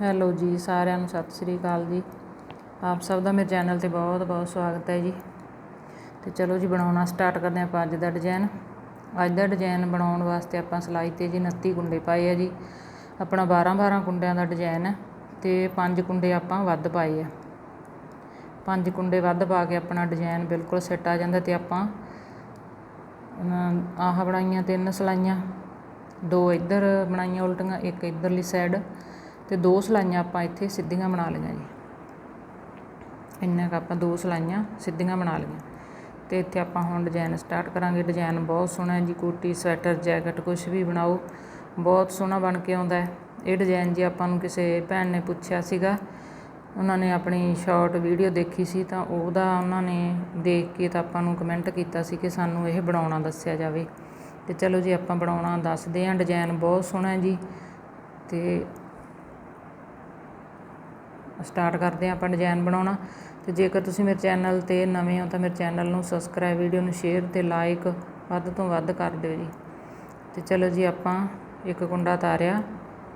Hello ਜੀ, ਸਾਰਿਆਂ ਨੂੰ ਸਤਿ ਸ੍ਰੀ ਅਕਾਲ ਜੀ। ਆਪ ਸਭ ਦਾ ਮੇਰੇ ਚੈਨਲ ਤੇ ਬਹੁਤ ਬਹੁਤ ਸਵਾਗਤ ਹੈ ਜੀ। ਤੇ ਚਲੋ ਜੀ, ਬਣਾਉਣਾ ਸਟਾਰਟ ਕਰਦੇ ਆਪਾਂ ਅੱਜ ਦਾ ਡਿਜ਼ਾਈਨ। ਅੱਜ ਦਾ ਡਿਜ਼ਾਈਨ ਬਣਾਉਣ ਵਾਸਤੇ ਆਪਾਂ ਸਲਾਈ ਤੇ ਜੀ 29 ਕੁੰਡੇ ਪਾਏ ਆ ਜੀ। ਆਪਣਾ 12 12 ਕੁੰਡਿਆਂ ਦਾ ਡਿਜ਼ਾਈਨ ਹੈ ਤੇ 5 ਕੁੰਡੇ ਆਪਾਂ ਵੱਧ ਪਾਏ ਆ। 5 ਕੁੰਡੇ ਵੱਧ ਪਾ ਕੇ ਆਪਣਾ ਡਿਜ਼ਾਈਨ ਬਿਲਕੁਲ ਸੈੱਟ ਆ ਜਾਂਦਾ ਤੇ ਆਪਾਂ ਆਹ ਬਣਾਈਆਂ ਤਿੰਨ ਸਲਾਈਆਂ। ਦੋ ਇੱਧਰ ਬਣਾਈਆਂ, ਉਲਟੀਆਂ, ਇੱਕ ਇੱਧਰਲੀ ਸਾਈਡ ਤੇ ਦੋ ਸਲਾਈਆਂ ਆਪਾਂ ਇੱਥੇ ਸਿੱਧੀਆਂ ਬਣਾ ਲਈਆਂ ਜੀ। ਇੰਨਾ ਕੁ ਆਪਾਂ ਦੋ ਸਲਾਈਆਂ ਸਿੱਧੀਆਂ ਬਣਾ ਲਈਆਂ। ਤੇ ਇੱਥੇ ਆਪਾਂ ਹੁਣ ਡਿਜ਼ਾਈਨ ਸਟਾਰਟ ਕਰਾਂਗੇ। ਡਿਜ਼ਾਈਨ ਬਹੁਤ ਸੋਹਣਾ ਜੀ। ਕੋਟੀ, ਸਵੈਟਰ, ਜੈਕਟ ਕੁਝ ਵੀ ਬਣਾਓ। ਬਹੁਤ ਸੋਹਣਾ ਬਣ ਕੇ ਆਉਂਦਾ ਹੈ। ਇਹ ਡਿਜ਼ਾਈਨ ਜੀ ਆਪਾਂ ਨੂੰ ਕਿਸੇ ਭੈਣ ਨੇ ਪੁੱਛਿਆ ਸੀਗਾ, ਉਹਨਾਂ ਨੇ ਆਪਣੀ ਸ਼ਾਰਟ ਵੀਡੀਓ ਦੇਖੀ ਸੀ ਤਾਂ ਉਹਦਾ ਉਹਨਾਂ ਨੇ ਦੇਖ ਕੇ ਤਾਂ ਆਪਾਂ ਨੂੰ ਕਮੈਂਟ ਕੀਤਾ ਸੀ ਕਿ ਸਾਨੂੰ ਇਹ ਬਣਾਉਣਾ ਦੱਸਿਆ ਜਾਵੇ। ਤੇ ਚਲੋ ਜੀ ਆਪਾਂ ਬਣਾਉਣਾ ਦੱਸਦੇ ਆਂ ਡਿਜ਼ਾਈਨ ਬਹੁਤ ਸੋਹਣਾ ਜੀ। ਤੇ ਸਟਾਰਟ ਕਰਦੇ ਹਾਂ ਆਪਾਂ ਡਿਜ਼ਾਈਨ ਬਣਾਉਣਾ। ਤੇ ਜੇਕਰ ਤੁਸੀਂ ਮੇਰੇ ਚੈਨਲ ਤੇ ਨਵੇਂ ਹੋ ਤਾਂ ਮੇਰੇ ਚੈਨਲ ਨੂੰ ਸਬਸਕ੍ਰਾਈਬ ਵੀਡੀਓ ਨੂੰ ਸ਼ੇਅਰ ਤੇ ਲਾਈਕ ਵੱਧ ਤੋਂ ਵੱਧ ਕਰ ਦਿਓ ਜੀ। ਤੇ ਚਲੋ ਜੀ ਆਪਾਂ ਇੱਕ ਕੁੰਡਾ ਤਾਰਿਆ।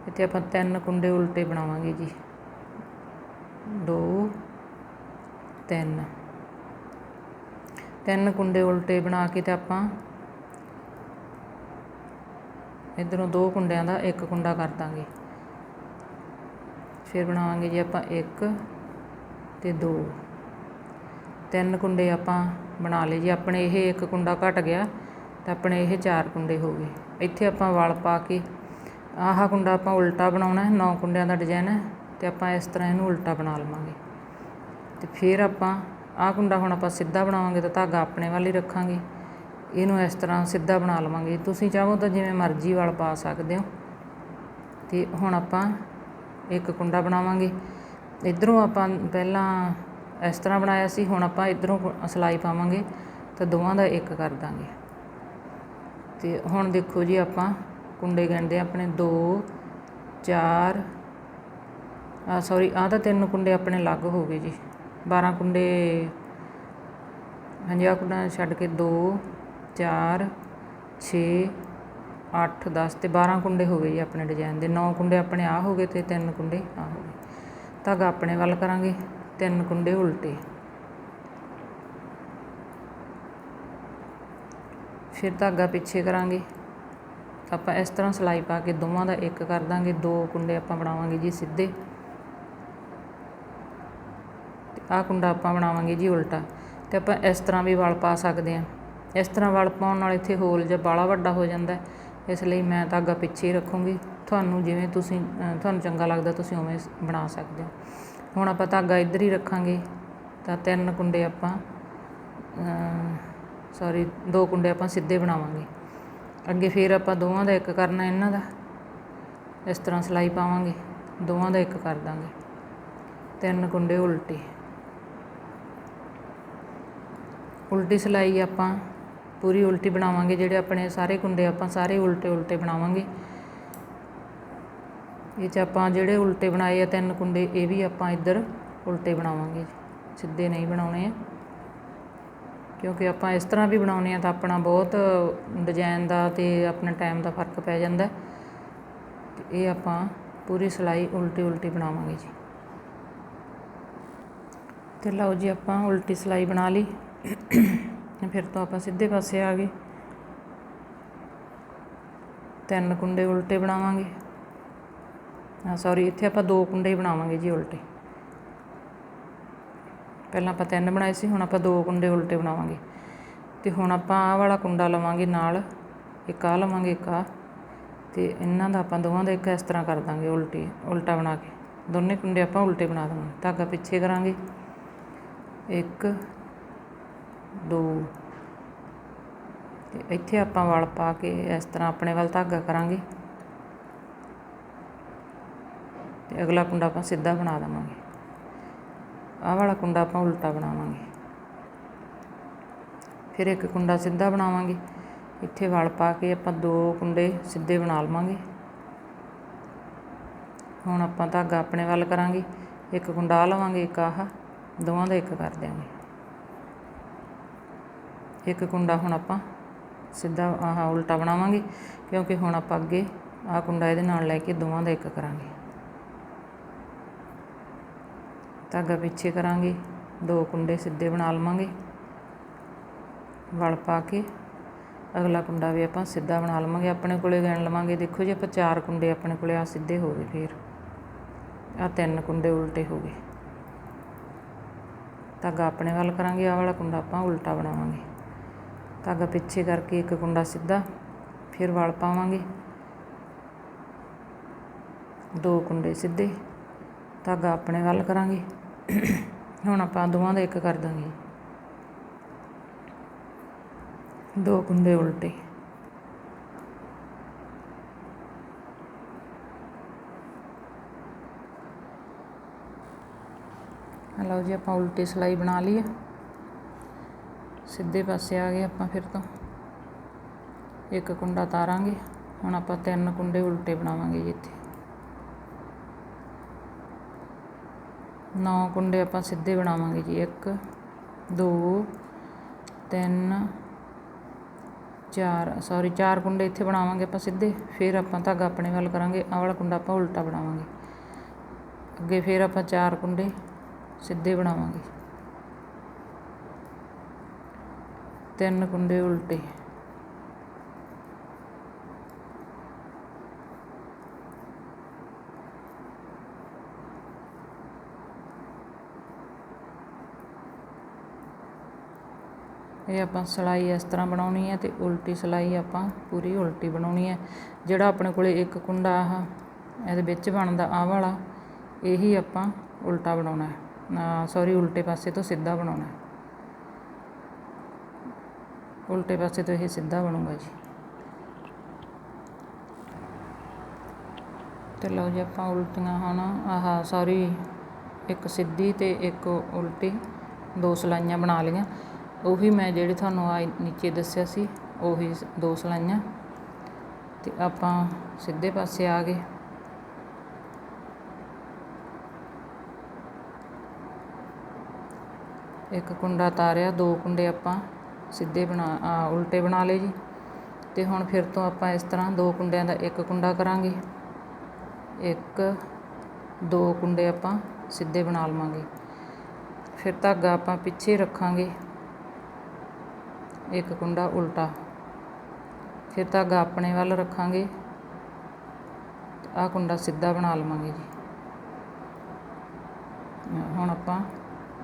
ਇੱਥੇ ਆਪਾਂ ਤਿੰਨ ਕੁੰਡੇ ਉਲਟੇ ਬਣਾਵਾਂਗੇ ਜੀ। ਦੋ, ਤਿੰਨ। ਤਿੰਨ ਕੁੰਡੇ ਉਲਟੇ ਬਣਾ ਕੇ ਤੇ ਆਪਾਂ ਇਧਰੋਂ ਦੋ ਕੁੰਡਿਆਂ ਦਾ ਇੱਕ ਕੁੰਡਾ ਕਰ ਦਾਂਗੇ। ਫਿਰ ਬਣਾਵਾਂਗੇ ਜੀ ਆਪਾਂ ਇੱਕ ਤੇ ਦੋ। ਤਿੰਨ ਕੁੰਡੇ ਆਪਾਂ ਬਣਾ ਲਏ ਜੀ। ਆਪਣੇ ਇਹ ਇੱਕ ਕੁੰਡਾ ਘਟ ਗਿਆ ਤਾਂ ਆਪਣੇ ਇਹ ਚਾਰ ਕੁੰਡੇ ਹੋ ਗਏ। ਇੱਥੇ ਆਪਾਂ ਵਲ ਪਾ ਕੇ ਆਹ ਕੁੰਡਾ ਆਪਾਂ ਉਲਟਾ ਬਣਾਉਣਾ ਹੈ, ਨੌ ਕੁੰਡਿਆਂ ਦਾ ਡਿਜ਼ਾਈਨ ਹੈ ਤੇ ਆਪਾਂ ਇਸ ਤਰ੍ਹਾਂ ਇਹਨੂੰ ਉਲਟਾ ਬਣਾ ਲਵਾਂਗੇ। ਤੇ ਫਿਰ ਆਪਾਂ ਆਹ ਕੁੰਡਾ ਹੁਣ ਆਪਾਂ ਸਿੱਧਾ ਬਣਾਵਾਂਗੇ ਤਾਂ ਧਾਗਾ ਆਪਣੇ ਵੱਲ ਹੀ ਰੱਖਾਂਗੇ। ਇਹਨੂੰ ਇਸ ਤਰ੍ਹਾਂ ਸਿੱਧਾ ਬਣਾ ਲਵਾਂਗੇ। ਤੁਸੀਂ ਚਾਹੋ ਤਾਂ ਜਿਵੇਂ ਮਰਜ਼ੀ ਵਾਲ ਪਾ ਸਕਦੇ ਹੋ। ਤੇ ਹੁਣ ਆਪਾਂ ਇੱਕ ਕੁੰਡਾ ਬਣਾਵਾਂਗੇ। ਇਧਰੋਂ ਆਪਾਂ ਪਹਿਲਾਂ ਇਸ ਤਰ੍ਹਾਂ ਬਣਾਇਆ ਸੀ, ਹੁਣ ਆਪਾਂ ਇਧਰੋਂ ਸਿਲਾਈ ਪਾਵਾਂਗੇ ਤਾਂ ਦੋਵਾਂ ਦਾ ਇੱਕ ਕਰ ਦਾਂਗੇ। ਤੇ ਹੁਣ ਦੇਖੋ ਜੀ ਆਪਾਂ ਕੁੰਡੇ ਗਿਣਦੇ ਆਪਣੇ 2 4 ਆ ਸੌਰੀ ਆਹ ਤਾਂ ਤਿੰਨ ਕੁੰਡੇ ਆਪਣੇ ਅਲੱਗ ਹੋ ਗਏ ਜੀ। 12 ਕੁੰਡੇ ਹਾਂਜੀ ਆ ਕੁੰਡਾ ਛੱਡ ਕੇ 2 4 6 8 10 ਤੇ 12 ਕੁੰਡੇ ਹੋ ਗਏ ਜੀ ਆਪਣੇ ਡਿਜ਼ਾਈਨ ਦੇ। 9 ਕੁੰਡੇ ਆਪਣੇ ਆ ਹੋ ਗਏ ਤੇ ਤਿੰਨ ਕੁੰਡੇ ਆ ਹੋ ਗਏ। ਧਾਗਾ ਆਪਣੇ ਵੱਲ ਕਰਾਂਗੇ, ਤਿੰਨ ਕੁੰਡੇ ਉਲਟੇ। ਫਿਰ ਧਾਗਾ ਪਿੱਛੇ ਕਰਾਂਗੇ। ਆਪਾਂ ਇਸ ਤਰ੍ਹਾਂ ਸਲਾਈ ਪਾ ਕੇ ਦੋਵਾਂ ਦਾ ਇੱਕ ਕਰ ਦਾਂਗੇ, ਦੋ ਕੁੰਡੇ ਆਪਾਂ ਬਣਾਵਾਂਗੇ ਜੀ ਸਿੱਧੇ। ਤੇ ਆਹ ਕੁੰਡਾ ਆਪਾਂ ਬਣਾਵਾਂਗੇ ਜੀ ਉਲਟਾ। ਤੇ ਆਪਾਂ ਇਸ ਤਰ੍ਹਾਂ ਵੀ ਵਲ ਪਾ ਸਕਦੇ ਹਾਂ। ਇਸ ਤਰ੍ਹਾਂ ਵਲ ਪਾਉਣ ਨਾਲ ਇੱਥੇ ਹੋਲ ਜਿਹਾ ਬਾਲਾ ਵੱਡਾ ਹੋ ਜਾਂਦਾ ਇਸ ਲਈ ਮੈਂ ਧਾਗਾ ਪਿੱਛੇ ਹੀ ਰੱਖੂੰਗੀ। ਤੁਹਾਨੂੰ ਜਿਵੇਂ ਤੁਸੀਂ ਤੁਹਾਨੂੰ ਚੰਗਾ ਲੱਗਦਾ ਤੁਸੀਂ ਉਵੇਂ ਬਣਾ ਸਕਦੇ ਹੋ। ਹੁਣ ਆਪਾਂ ਧਾਗਾ ਇੱਧਰ ਹੀ ਰੱਖਾਂਗੇ। ਤਾਂ ਤਿੰਨ ਕੁੰਡੇ ਆਪਾਂ ਸੌਰੀ ਦੋ ਕੁੰਡੇ ਆਪਾਂ ਸਿੱਧੇ ਬਣਾਵਾਂਗੇ। ਅੱਗੇ ਫਿਰ ਆਪਾਂ ਦੋਵਾਂ ਦਾ ਇੱਕ ਕਰਨਾ ਇਹਨਾਂ ਦਾ। ਇਸ ਤਰ੍ਹਾਂ ਸਲਾਈ ਪਾਵਾਂਗੇ। ਦੋਵਾਂ ਦਾ ਇੱਕ ਕਰ ਦਾਂਗੇ। ਤਿੰਨ ਕੁੰਡੇ ਉਲਟੇ। ਉਲਟੀ ਸਲਾਈ ਆਪਾਂ ਪੂਰੀ ਉਲਟੀ ਬਣਾਵਾਂਗੇ ਜਿਹੜੇ ਆਪਣੇ ਸਾਰੇ ਕੁੰਡੇ ਆਪਾਂ ਸਾਰੇ ਉਲਟੇ ਉਲਟੇ ਬਣਾਵਾਂਗੇ। ਇਹ 'ਚ ਆਪਾਂ ਜਿਹੜੇ ਉਲਟੇ ਬਣਾਏ ਆ ਤਿੰਨ ਕੁੰਡੇ, ਇਹ ਵੀ ਆਪਾਂ ਇੱਧਰ ਉਲਟੇ ਬਣਾਵਾਂਗੇ। ਸਿੱਧੇ ਨਹੀਂ ਬਣਾਉਣੇ। ਆ ਕਿਉਂਕਿ ਆਪਾਂ ਇਸ ਤਰ੍ਹਾਂ ਵੀ ਬਣਾਉਨੇ ਆ ਤਾਂ ਆਪਣਾ ਬਹੁਤ ਡਿਜ਼ਾਈਨ ਦਾ ਤੇ ਆਪਣਾ ਟਾਈਮ ਦਾ ਫ਼ਰਕ ਪੈ ਜਾਂਦਾ। ਇਹ ਆਪਾਂ ਪੂਰੀ ਸਲਾਈ ਉਲਟੀ ਉਲਟੀ ਬਣਾਵਾਂਗੇ ਜੀ। ਤੇ ਲਓ ਜੀ ਆਪਾਂ ਉਲਟੀ ਸਲਾਈ ਬਣਾ ਲਈ। ਫਿਰ ਤੋਂ ਆਪਾਂ ਸਿੱਧੇ ਪਾਸੇ ਆ ਗਏ। ਤਿੰਨ ਕੁੰਡੇ ਉਲਟੇ ਬਣਾਵਾਂਗੇ। ਆ ਸੌਰੀ ਇੱਥੇ ਆਪਾਂ ਦੋ ਕੁੰਡੇ ਬਣਾਵਾਂਗੇ ਜੀ ਉਲਟੇ। ਪਹਿਲਾਂ ਆਪਾਂ ਤਿੰਨ ਬਣਾਏ ਸੀ, ਹੁਣ ਆਪਾਂ ਦੋ ਕੁੰਡੇ ਉਲਟੇ ਬਣਾਵਾਂਗੇ। ਤੇ ਹੁਣ ਆਪਾਂ ਆਹ ਵਾਲਾ ਕੁੰਡਾ ਲਵਾਂਗੇ ਨਾਲ, ਇੱਕ ਆ ਲਵਾਂਗੇ, ਇੱਕ ਆ ਤੇ ਇਹਨਾਂ ਦਾ ਆਪਾਂ ਦੋਵਾਂ ਦਾ ਇੱਕ ਇਸ ਤਰ੍ਹਾਂ ਕਰ ਦਾਂਗੇ ਉਲਟੀ, ਉਲਟਾ ਬਣਾ ਕੇ। ਦੋਨੇ ਕੁੰਡੇ ਆਪਾਂ ਉਲਟੇ ਬਣਾ ਦਾਂਗੇ ਧਾਗਾ ਪਿੱਛੇ ਕਰਾਂਗੇ। ਇੱਕ ਦੋ। ਤੇ ਇੱਥੇ ਆਪਾਂ ਵਲ ਪਾ ਕੇ ਇਸ ਤਰ੍ਹਾਂ ਆਪਣੇ ਵੱਲ ਧਾਗਾ ਕਰਾਂਗੇ। ਤੇ ਅਗਲਾ ਕੁੰਡਾ ਆਪਾਂ ਸਿੱਧਾ ਬਣਾ ਦਵਾਂਗੇ। ਆਹ ਵਾਲਾ ਕੁੰਡਾ ਆਪਾਂ ਉਲਟਾ ਬਣਾਵਾਂਗੇ। ਫਿਰ ਇੱਕ ਕੁੰਡਾ ਸਿੱਧਾ ਬਣਾਵਾਂਗੇ। ਇੱਥੇ ਵਲ ਪਾ ਕੇ ਆਪਾਂ ਦੋ ਕੁੰਡੇ ਸਿੱਧੇ ਬਣਾ ਲਵਾਂਗੇ। ਹੁਣ ਆਪਾਂ ਧਾਗਾ ਆਪਣੇ ਵੱਲ ਕਰਾਂਗੇ। ਇੱਕ ਕੁੰਡਾ ਲਵਾਂਗੇ, ਇੱਕ ਆਹ। ਦੋਵਾਂ ਦਾ ਇੱਕ ਕਰ ਦਿਆਂਗੇ। ਇੱਕ ਕੁੰਡਾ ਹੁਣ ਆਪਾਂ ਸਿੱਧਾ ਆਹ ਉਲਟਾ ਬਣਾਵਾਂਗੇ, ਕਿਉਂਕਿ ਹੁਣ ਆਪਾਂ ਅੱਗੇ ਆਹ ਕੁੰਡਾ ਇਹਦੇ ਨਾਲ ਲੈ ਕੇ ਦੋਵਾਂ ਦਾ ਇੱਕ ਕਰਾਂਗੇ। ਧਾਗਾ ਪਿੱਛੇ ਕਰਾਂਗੇ, ਦੋ ਕੁੰਡੇ ਸਿੱਧੇ ਬਣਾ ਲਵਾਂਗੇ। ਵਲ ਪਾ ਕੇ ਅਗਲਾ ਕੁੰਡਾ ਵੀ ਆਪਾਂ ਸਿੱਧਾ ਬਣਾ ਲਵਾਂਗੇ, ਆਪਣੇ ਕੋਲੇ ਗਿਣ ਲਵਾਂਗੇ। ਦੇਖੋ ਜੀ ਆਪਾਂ ਚਾਰ ਕੁੰਡੇ ਆਪਣੇ ਕੋਲੇ ਆ ਸਿੱਧੇ ਹੋ ਗਏ ਫੇਰ। ਆ ਤਿੰਨ ਕੁੰਡੇ ਉਲਟੇ ਹੋ ਗਏ। ਧਾਗਾ ਆਪਣੇ ਵੱਲ ਕਰਾਂਗੇ, ਆਹ ਵਾਲਾ ਕੁੰਡਾ ਆਪਾਂ ਉਲਟਾ ਬਣਾਵਾਂਗੇ। ਧਾਗਾ ਪਿੱਛੇ ਕਰਕੇ ਇੱਕ ਕੁੰਡਾ ਸਿੱਧਾ ਫਿਰ ਵਲ ਪਾਵਾਂਗੇ। ਦੋ ਕੁੰਡੇ ਸਿੱਧੇ, ਧਾਗਾ ਆਪਣੇ ਵੱਲ ਕਰਾਂਗੇ। ਹੁਣ ਆਪਾਂ ਦੋਵਾਂ ਦਾ ਇੱਕ ਕਰ ਦਾਂਗੇ। ਦੋ ਕੁੰਡੇ ਉਲਟੇ। ਲਓ ਜੀ, ਆਪਾਂ ਉਲਟੀ ਸਲਾਈ ਬਣਾ ਲਈ ਹੈ ਸਿੱਧੇ ਪਾਸੇ ਆ ਗਏ ਆਪਾਂ ਫਿਰ ਤੋਂ। ਇੱਕ ਕੁੰਡਾ ਤਾਰਾਂਗੇ। ਹੁਣ ਆਪਾਂ ਤਿੰਨ ਕੁੰਡੇ ਉਲਟੇ ਬਣਾਵਾਂਗੇ ਜੀ ਇੱਥੇ। ਨੌ ਕੁੰਡੇ ਆਪਾਂ ਸਿੱਧੇ ਬਣਾਵਾਂਗੇ ਜੀ। 1 2 3 ਚਾਰ ਸੌਰੀ ਚਾਰ ਕੁੰਡੇ ਇੱਥੇ ਬਣਾਵਾਂਗੇ ਆਪਾਂ ਸਿੱਧੇ। ਫਿਰ ਆਪਾਂ ਧਾਗਾ ਆਪਣੇ ਵੱਲ ਕਰਾਂਗੇ। ਆਹ ਵਾਲਾ ਕੁੰਡਾ ਆਪਾਂ ਉਲਟਾ ਬਣਾਵਾਂਗੇ। ਅੱਗੇ ਫਿਰ ਆਪਾਂ ਚਾਰ ਕੁੰਡੇ ਸਿੱਧੇ ਬਣਾਵਾਂਗੇ। ਤਿੰਨ ਕੁੰਡੇ ਉਲਟੇ। ਇਹ ਆਪਾਂ ਸਲਾਈ ਇਸ ਤਰ੍ਹਾਂ ਬਣਾਉਣੀ ਹੈ ਤੇ ਉਲਟੀ ਸਲਾਈ ਆਪਾਂ ਪੂਰੀ ਉਲਟੀ ਬਣਾਉਣੀ ਹੈ। ਜਿਹੜਾ ਆਪਣੇ ਕੋਲੇ ਇੱਕ ਕੁੰਡਾ ਆਹ, ਇਹਦੇ ਵਿੱਚ ਬਣਦਾ ਆਹ ਵਾਲਾ, ਇਹੀ ਆਪਾਂ ਉਲਟਾ ਬਣਾਉਣਾ ਹੈ। ਸੌਰੀ ਉਲਟੇ ਪਾਸੇ ਤੋਂ ਸਿੱਧਾ ਬਣਾਉਣਾ ਹੈ। ਉਲਟੇ ਪਾਸੇ ਤੋਂ ਇਹ ਸਿੱਧਾ ਬਣੂਗਾ ਜੀ। ਤੇ ਲਓ ਜੀ ਆਪਾਂ ਉਲਟੀਆਂ ਹੁਣ ਆਹ ਸੌਰੀ ਇੱਕ ਸਿੱਧੀ ਤੇ ਇੱਕ ਉਲਟੀ, ਦੋ ਸਲਾਈਆਂ ਬਣਾ ਲਈਆਂ। ਉਹੀ ਮੈਂ ਜਿਹੜੀ ਤੁਹਾਨੂੰ ਆ ਨੀਚੇ ਦੱਸਿਆ ਸੀ, ਉਹੀ ਦੋ ਸਲਾਈਆਂ। ਤੇ ਆਪਾਂ ਸਿੱਧੇ ਪਾਸੇ ਆ ਗਏ। ਇੱਕ ਕੁੰਡਾ ਤਾਰਿਆ, ਦੋ ਕੁੰਡੇ ਆਪਾਂ ਸਿੱਧੇ ਬਣਾ ਉਲਟੇ ਬਣਾ ਲਏ ਜੀ। ਤੇ ਹੁਣ ਫਿਰ ਤੋਂ ਆਪਾਂ ਇਸ ਤਰ੍ਹਾਂ ਦੋ ਕੁੰਡਿਆਂ ਦਾ ਇੱਕ ਕੁੰਡਾ ਕਰਾਂਗੇ। ਇੱਕ, ਦੋ ਕੁੰਡੇ ਆਪਾਂ ਸਿੱਧੇ ਬਣਾ ਲਵਾਂਗੇ। ਫਿਰ ਧਾਗਾ ਆਪਾਂ ਪਿੱਛੇ ਰੱਖਾਂਗੇ। ਇੱਕ ਕੁੰਡਾ ਉਲਟਾ। ਫਿਰ ਧਾਗਾ ਆਪਣੇ ਵੱਲ ਰੱਖਾਂਗੇ। ਆਹ ਕੁੰਡਾ ਸਿੱਧਾ ਬਣਾ ਲਵਾਂਗੇ ਜੀ। ਹੁਣ ਆਪਾਂ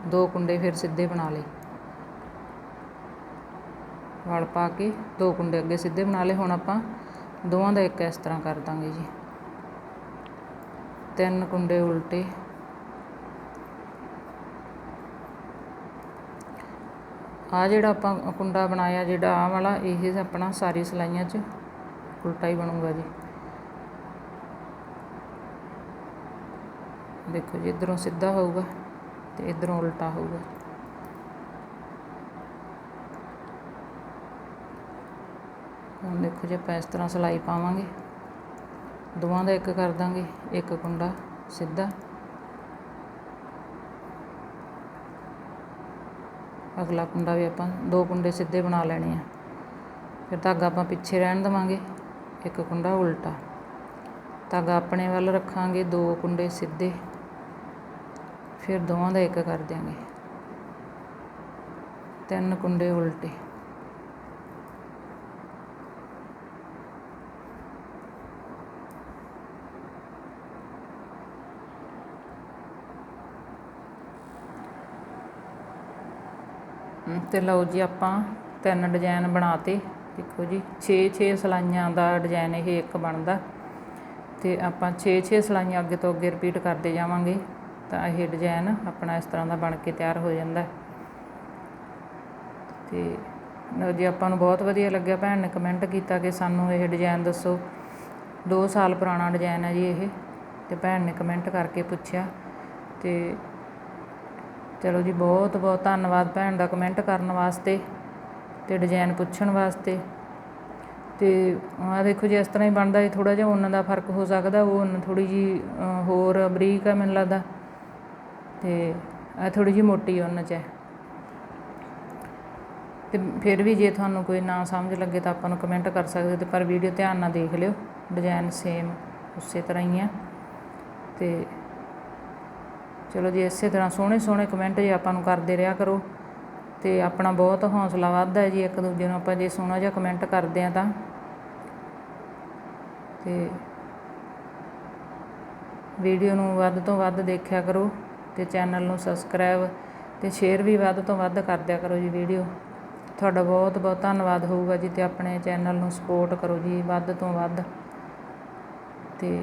ਦੋ ਕੁੰਡੇ ਫਿਰ ਸਿੱਧੇ ਬਣਾ ਲਏ। ਵਲ ਪਾ ਕੇ ਦੋ ਕੁੰਡੇ ਅੱਗੇ ਸਿੱਧੇ ਬਣਾ ਲਏ। ਹੁਣ ਆਪਾਂ ਦੋਵਾਂ ਦਾ ਇੱਕ ਇਸ ਤਰ੍ਹਾਂ ਕਰ ਦਾਂਗੇ ਜੀ। ਤਿੰਨ ਕੁੰਡੇ ਉਲਟੇ। ਆ ਜਿਹੜਾ ਆਪਾਂ ਕੁੰਡਾ ਬਣਾਇਆ, ਜਿਹੜਾ ਆ ਵਾਲਾ, ਇਹ ਆਪਣਾ ਸਾਰੀ ਸਲਾਈਆਂ 'ਚ ਉਲਟਾ ਹੀ ਬਣੂਗਾ ਜੀ। ਦੇਖੋ ਜੀ, ਇਧਰੋਂ ਸਿੱਧਾ ਹੋਊਗਾ ਤੇ ਇਧਰੋਂ ਉਲਟਾ ਹੋਊਗਾ। ਹੁਣ ਦੇਖੋ ਜੇ ਆਪਾਂ ਇਸ ਤਰ੍ਹਾਂ ਸਲਾਈ ਪਾਵਾਂਗੇ, ਦੋਵਾਂ ਦਾ ਇੱਕ ਕਰ ਦਾਂਗੇ, ਇੱਕ ਕੁੰਡਾ ਸਿੱਧਾ। ਅਗਲਾ ਕੁੰਡਾ ਵੀ ਆਪਾਂ ਦੋ ਕੁੰਡੇ ਸਿੱਧੇ ਬਣਾ ਲੈਣੇ ਆ। ਫਿਰ ਧਾਗਾ ਆਪਾਂ ਪਿੱਛੇ ਰਹਿਣ ਦੇਵਾਂਗੇ, ਇੱਕ ਕੁੰਡਾ ਉਲਟਾ। ਧਾਗਾ ਆਪਣੇ ਵੱਲ ਰੱਖਾਂਗੇ, ਦੋ ਕੁੰਡੇ ਸਿੱਧੇ। ਫਿਰ ਦੋਵਾਂ ਦਾ ਇੱਕ ਕਰ ਦਿਆਂਗੇ। ਤਿੰਨ ਕੁੰਡੇ ਉਲਟੇ। ਤੇ ਲਓ ਜੀ ਆਪਾਂ ਤਿੰਨ ਡਿਜ਼ਾਈਨ ਬਣਾਤੇ। ਦੇਖੋ ਜੀ 6 6 ਸਲਾਈਆਂ ਦਾ ਡਿਜ਼ਾਈਨ ਇਹ ਇੱਕ ਬਣਦਾ। ਤੇ ਆਪਾਂ 6 6 ਸਲਾਈਆਂ ਅੱਗੇ ਤੋਂ ਅੱਗੇ ਰਿਪੀਟ ਕਰਦੇ ਜਾਵਾਂਗੇ। ਤਾਂ ਇਹ ਡਿਜ਼ਾਈਨ ਆਪਣਾ ਇਸ ਤਰ੍ਹਾਂ ਦਾ ਬਣ ਕੇ ਤਿਆਰ ਹੋ ਜਾਂਦਾ। ਤੇ ਲਓ ਜੀ, ਆਪਾਂ ਨੂੰ ਬਹੁਤ ਵਧੀਆ ਲੱਗਿਆ ਭੈਣ ਨੇ ਕਮੈਂਟ ਕੀਤਾ ਕਿ ਸਾਨੂੰ ਇਹ ਡਿਜ਼ਾਈਨ ਦੱਸੋ। 2 ਸਾਲ ਪੁਰਾਣਾ ਡਿਜ਼ਾਈਨ ਹੈ ਜੀ ਇਹ। ਤੇ ਭੈਣ ਨੇ ਕਮੈਂਟ ਕਰਕੇ ਪੁੱਛਿਆ। ਤੇ ਚਲੋ ਜੀ, ਬਹੁਤ ਬਹੁਤ ਧੰਨਵਾਦ ਭੈਣ ਦਾ ਕਮੈਂਟ ਕਰਨ ਵਾਸਤੇ ਅਤੇ ਡਿਜ਼ਾਈਨ ਪੁੱਛਣ ਵਾਸਤੇ। ਅਤੇ ਆ ਦੇਖੋ ਜੀ, ਇਸ ਤਰ੍ਹਾਂ ਹੀ ਬਣਦਾ ਜੀ ਥੋੜਾ ਜਿਹਾ ਉਹਨਾਂ ਦਾ ਫ਼ਰਕ ਹੋ ਸਕਦਾ, ਉਹ ਉਹਨਾਂ ਥੋੜ੍ਹੀ ਜੀ ਹੋਰ ਬਰੀਕ ਹੈ ਮੈਨੂੰ ਲੱਗਦਾ। ਤੇ ਆ ਥੋੜ੍ਹੀ ਜੀ ਮੋਟੀ ਉਹਨਾਂ 'ਚ ਹੈ। ਤੇ ਫਿਰ ਵੀ ਜੇ ਤੁਹਾਨੂੰ ਕੋਈ ਨਾ ਸਮਝ ਲੱਗੇ ਤਾਂ ਆਪਾਂ ਨੂੰ ਕਮੈਂਟ ਕਰ ਸਕਦੇ ਤੇ ਪਰ ਵੀਡੀਓ ਧਿਆਨ ਨਾਲ ਦੇਖ ਲਿਓ। ਡਿਜ਼ਾਈਨ ਸੇਮ ਉਸੇ ਤਰ੍ਹਾਂ ਹੀ ਆ। ਤੇ ਚਲੋ ਜੀ, ਇਸੇ ਤਰ੍ਹਾਂ ਸੋਹਣੇ ਸੋਹਣੇ ਕਮੈਂਟ ਜੇ ਆਪਾਂ ਨੂੰ ਕਰਦੇ ਰਿਹਾ ਕਰੋ। ਤੇ ਆਪਣਾ ਬਹੁਤ ਹੌਸਲਾ ਵੱਧਦਾ ਹੈ ਜੀ, ਇੱਕ ਦੂਜੇ ਨੂੰ ਆਪਾਂ ਜੇ ਸੋਹਣਾ ਜਿਹਾ ਕਮੈਂਟ ਕਰਦੇ ਆ ਤਾਂ। ਤੇ ਵੀਡੀਓ ਨੂੰ ਵੱਧ ਤੋਂ ਵੱਧ ਦੇਖਿਆ ਕਰੋ ਤੇ ਚੈਨਲ ਨੂੰ ਸਬਸਕ੍ਰਾਈਬ ਤੇ ਸ਼ੇਅਰ ਵੀ ਵੱਧ ਤੋਂ ਵੱਧ ਕਰਦਿਆ ਕਰੋ ਜੀ ਵੀਡੀਓ ਤੁਹਾਡਾ ਬਹੁਤ ਬਹੁਤ ਧੰਨਵਾਦ ਹੋਊਗਾ ਜੀ ਤੇ ਆਪਣੇ ਚੈਨਲ ਨੂੰ ਸਪੋਰਟ ਕਰੋ ਜੀ ਵੱਧ ਤੋਂ ਵੱਧ। ਤੇ